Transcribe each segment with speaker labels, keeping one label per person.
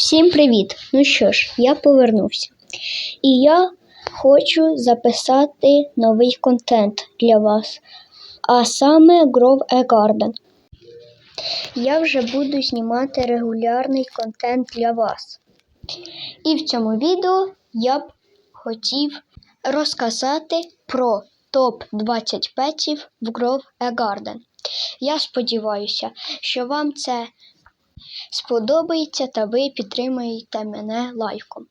Speaker 1: Всім привіт! Ну що ж, я повернувся. І я хочу записати новий контент для вас, а саме Grow a Garden. Я вже буду знімати регулярний контент для вас. І в цьому відео я б хотів розказати про топ-20 петів в Grow a Garden. Я сподіваюся, що вам це сподобається та ви підтримаєте мене лайком.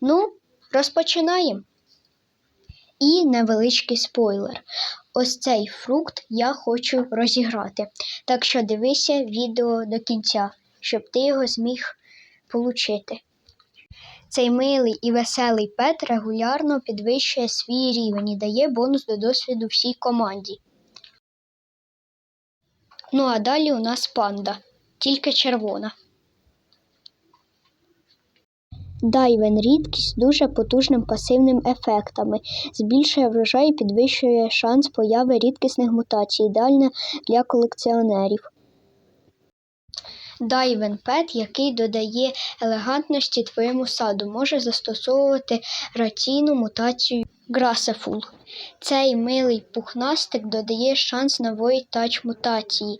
Speaker 1: Ну, розпочинаємо. І невеличкий спойлер. Ось цей фрукт я хочу розіграти. Так що дивися відео до кінця, щоб ти його зміг получити. Цей милий і веселий пет регулярно підвищує свій рівень і дає бонус до досвіду всій команді. Ну а далі у нас панда, тільки червона. Дайвен рідкість дуже потужним пасивним ефектами, збільшує врожай і підвищує шанс появи рідкісних мутацій, ідеальна для колекціонерів. Дайвен пет, який додає елегантності твоєму саду, може застосовувати раційну мутацію Грасефул. Цей милий пухнастик додає шанс нової тач мутації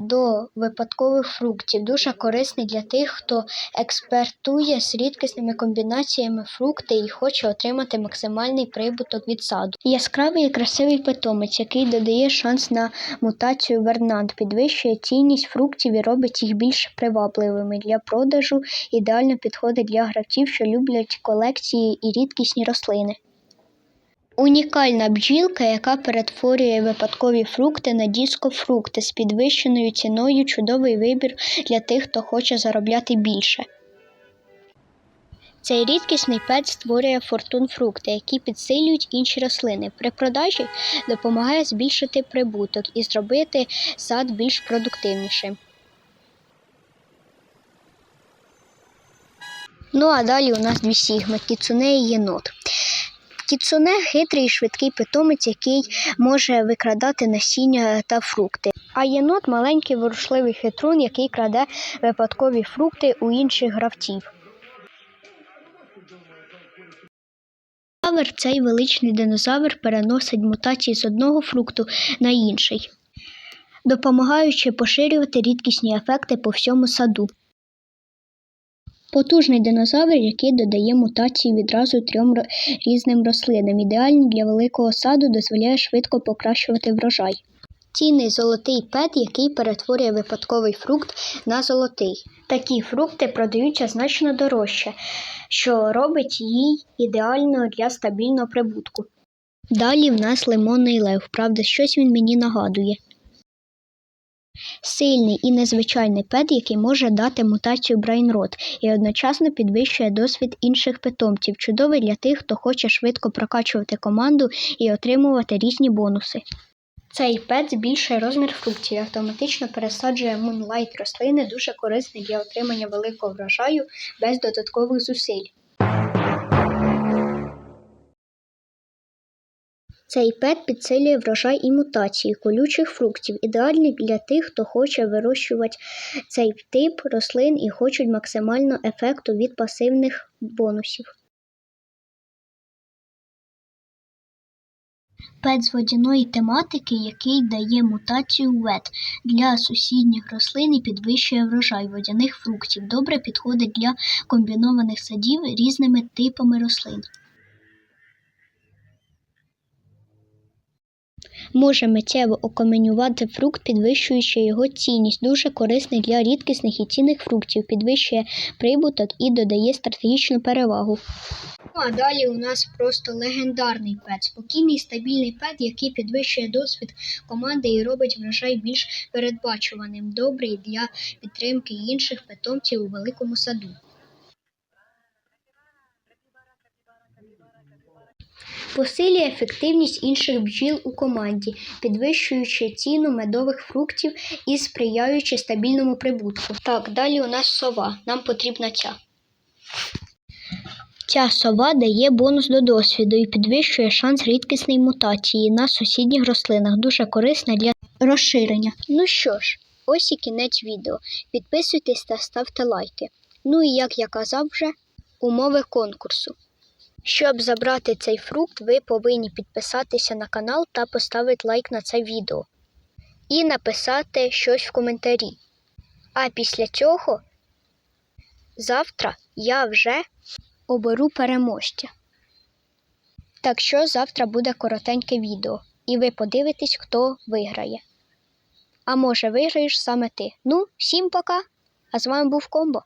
Speaker 1: до випадкових фруктів. Дуже корисний для тих, хто експертує з рідкісними комбінаціями фрукти і хоче отримати максимальний прибуток від саду. Яскравий і красивий питомець, який додає шанс на мутацію Вернант, підвищує цінність фруктів і робить їх більш привабливими для продажу. Ідеально підходить для гравців, що люблять колекції і рідкісні рослини. Унікальна бджілка, яка перетворює випадкові фрукти на дискофрукти з підвищеною ціною, чудовий вибір для тих, хто хоче заробляти більше. Цей рідкісний пет створює фортун фрукти, які підсилюють інші рослини. При продажі допомагає збільшити прибуток і зробити сад більш продуктивнішим. Ну а далі у нас дві сігми кіцуне і єнот. Кіцуне хитрий швидкий питомець, який може викрадати насіння та фрукти. А єнот маленький ворушливий хитрун, який краде випадкові фрукти у інших гравців. Динозавр – цей величний динозавр переносить мутації з одного фрукту на інший, допомагаючи поширювати рідкісні ефекти по всьому саду. Потужний динозавр, який додає мутації відразу трьом різним рослинам. Ідеальний для великого саду, дозволяє швидко покращувати врожай. Цінний золотий пет, який перетворює випадковий фрукт на золотий. Такі фрукти продаються значно дорожче, що робить їй ідеально для стабільного прибутку. Далі в нас лимонний лев, правда, щось він мені нагадує. Сильний і незвичайний пет, який може дати мутацію брейнрот і одночасно підвищує досвід інших питомців, чудовий для тих, хто хоче швидко прокачувати команду і отримувати різні бонуси. Цей пет збільшує розмір фруктів автоматично пересаджує мунлайт рослини, дуже корисний для отримання великого врожаю без додаткових зусиль. Цей пет підсилює врожай і мутації колючих фруктів, ідеальний для тих, хто хоче вирощувати цей тип рослин і хочуть максимально ефекту від пасивних бонусів. Пет з водяної тематики, який дає мутацію вет для сусідніх рослин і підвищує врожай водяних фруктів. Добре підходить для комбінованих садів різними типами рослин. Може миттєво окаменювати фрукт, підвищуючи його цінність. Дуже корисний для рідкісних і цінних фруктів, підвищує прибуток і додає стратегічну перевагу. Ну а далі у нас просто легендарний пет. Спокійний стабільний пет, який підвищує досвід команди і робить врожай більш передбачуваним, добрий для підтримки інших питомців у великому саду. Посилює ефективність інших бджіл у команді, підвищуючи ціну медових фруктів і сприяючи стабільному прибутку. Так, далі у нас сова. Нам потрібна ця. Ця сова дає бонус до досвіду і підвищує шанс рідкісної мутації на сусідніх рослинах. Дуже корисна для розширення. Ну що ж, ось і кінець відео. Підписуйтесь та ставте лайки. Ну і як я казав вже, умови конкурсу. Щоб забрати цей фрукт, ви повинні підписатися на канал та поставити лайк на це відео. І написати щось в коментарі. А після цього завтра я вже оберу переможця. Так що завтра буде коротеньке відео, і ви подивитесь, хто виграє. А може виграєш саме ти. Ну, всім пока! А з вами був Комбо.